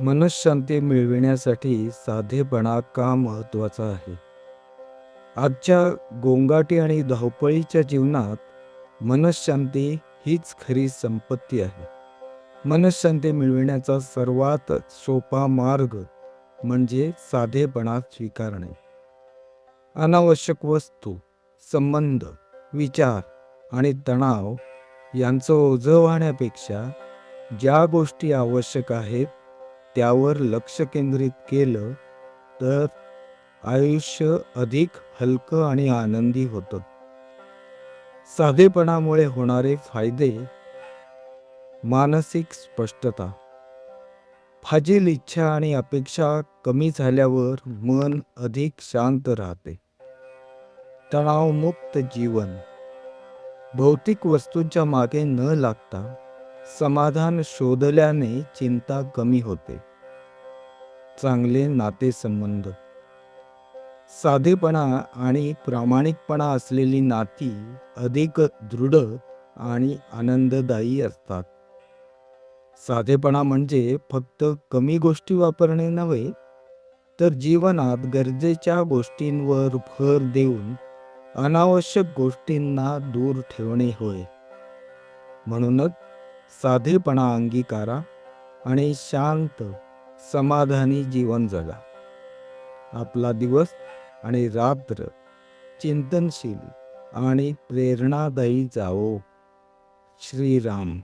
मनःशांती मिळविण्यासाठी साधेपणा का महत्त्वाचा आहे? आजच्या गोंगाटी आणि धावपळीच्या जीवनात मनःशांती हीच खरी संपत्ती आहे. मनःशांती मिळविण्याचा सर्वात सोपा मार्ग म्हणजे साधेपणा स्वीकारणे. अनावश्यक वस्तू संबंध विचार आणि तणाव यांचं ओझं वाहण्यापेक्षा ज्या गोष्टी आवश्यक आहेत त्यावर लक्ष केंद्रित केलं तर आयुष्य अधिक हलकं आणि आनंदी होतं. साधेपणामुळे होणारे फायदे मानसिक स्पष्टता. फाजील इच्छा आणि अपेक्षा कमी झाल्यावर मन अधिक शांत राहते. तणावमुक्त जीवन. भौतिक वस्तूंच्या मागे न लागता समाधान शोधल्याने चिंता कमी होते. चांगले नातेसंबंध. साधेपणा आणि प्रामाणिकपणा असलेली नाती अधिक दृढ आणि आनंददायी असतात. साधेपणा म्हणजे फक्त कमी गोष्टी वापरणे नव्हे तर जीवनात गरजेच्या गोष्टींवर भर देऊन अनावश्यक गोष्टींना दूर ठेवणे होय. म्हणूनच साधेपणा अंगीकारा आणि शांत समाधानी जीवन जगा. आपला दिवस आणि रात्र चिंतनशील आणि प्रेरणादायी जावो. श्रीराम.